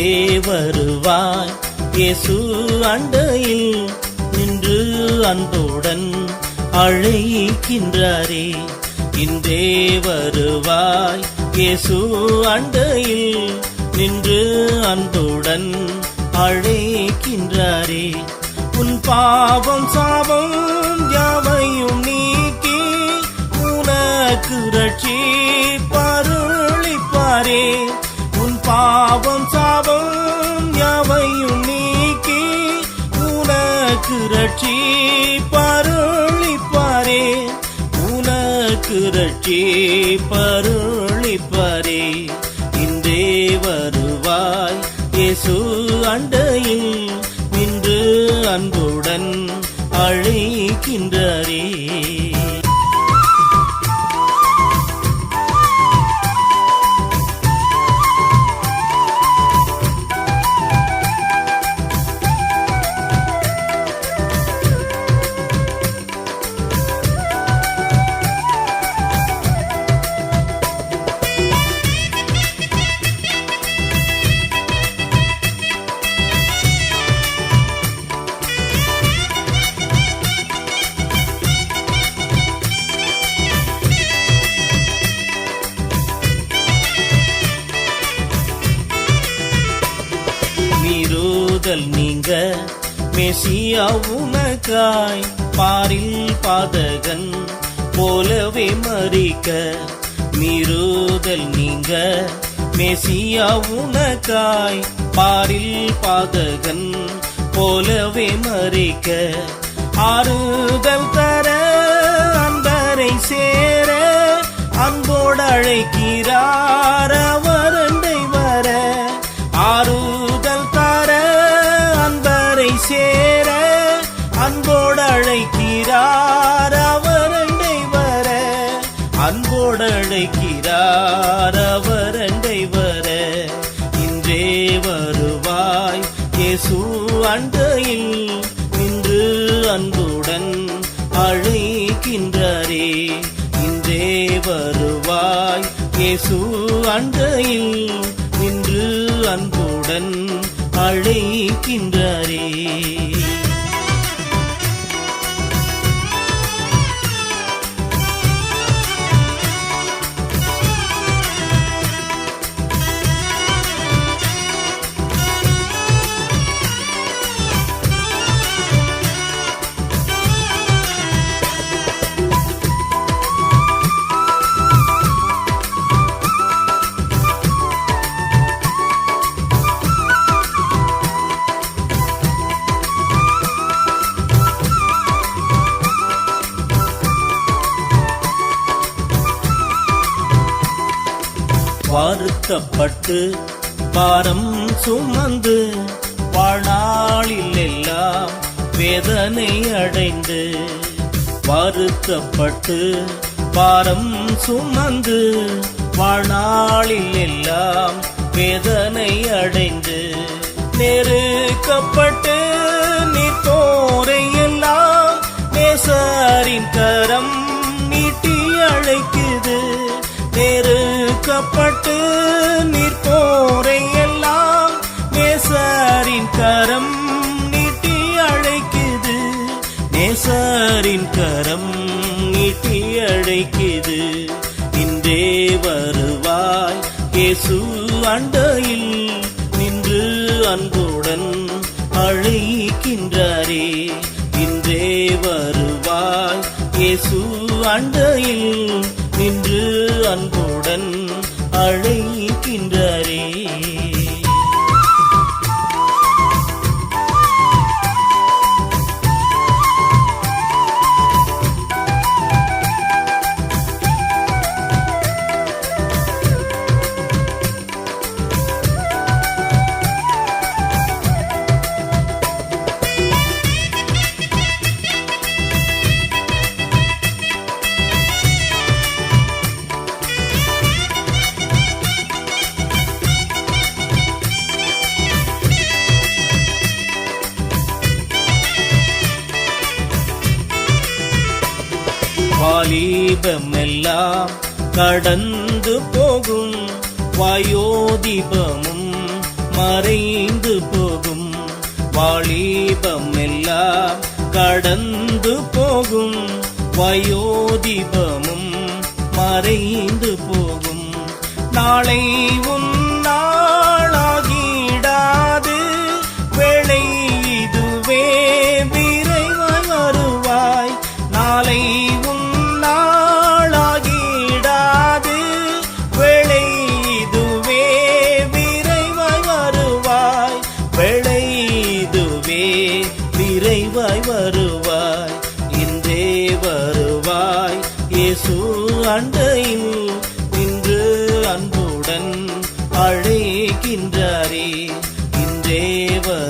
இன்றே வருவாய். இயேசு அண்டையில் நின்று அன்புடன் அழைக்கின்றாரே. இன்றே வருவாய். இயேசு அண்டையில் நின்று அன்புடன் அழைக்கின்றாரே. உன் பாவம் சாபம் யாவையும் நீக்கி உனக்கு ரட்சி ரட்சி பருளிப்பாரே உனக்கு ரட்சி பருளிப்பாரே. இன்றே வருவாய் இயேசு அண்டையில் நின்று அன்புடன் அழைக்கின்றாரே. மக்கள் நீங்க. மெசியா உனக்காய் பாரில் பாதகன் போலவே மறிக்க. மீறுதல் நீங்க. மெசியா உனக்காய் பாரில் பாதகன் போலவே மறிக்க. ஆறுதல் தர அன்பரை சேர அன்போடு அழைக்கிறார் அவர் வர. ஆறு சேர அன்போடு அழைக்கிறார் அவர் அண்டை வர. அன்போடு அழைக்கிறார் அவர் அண்டை வர. இன்றே வருவாய் இயேசு அண்டையில் நின்று அன்புடன் அழைக்கின்றாரே. இன்றே வருவாய் இயேசு அண்டையில் நின்று அன்புடன் அழைக்கின்றாரே வருத்தப்பட்டு பாரம் சுமந்து வாழ்நாளில் எல்லாம் வேதனை அடைந்து வருத்தப்பட்டு பாரம் சுமந்து வாழ்நாளில் எல்லாம் வேதனை அடைந்து நெருக்கப்பட்டு நிற்போரை எல்லாம் நேசரின் கரம் நீட்டி அழைக்குது. நெருக்கப்பட்டு போரை எல்லாம் நேசரின் கரம் நீட்டி அழைக்குது. நேசரின் கரம் நீட்டி அழைக்குது. இன்றே வருவாய் இயேசு அண்டையில் நின்று அன்புடன் அழைக்கின்றாரே. இன்றே வருவாய் இயேசு அண்டையில் நின்று அன்புடன் அழை வாலிபமெல்லாம் கடந்து போகும். வாயோதிபமும் மறைந்து போகும். வாலிபம் கடந்து போகும். வயோதிபமும் மறைந்து போகும். நாளை விரைவாய் வருவாய். இன்றே வருவாய். இயேசு அண்டையில் இன்று அன்புடன் அழைக்கின்றாரே. இன்றே வரு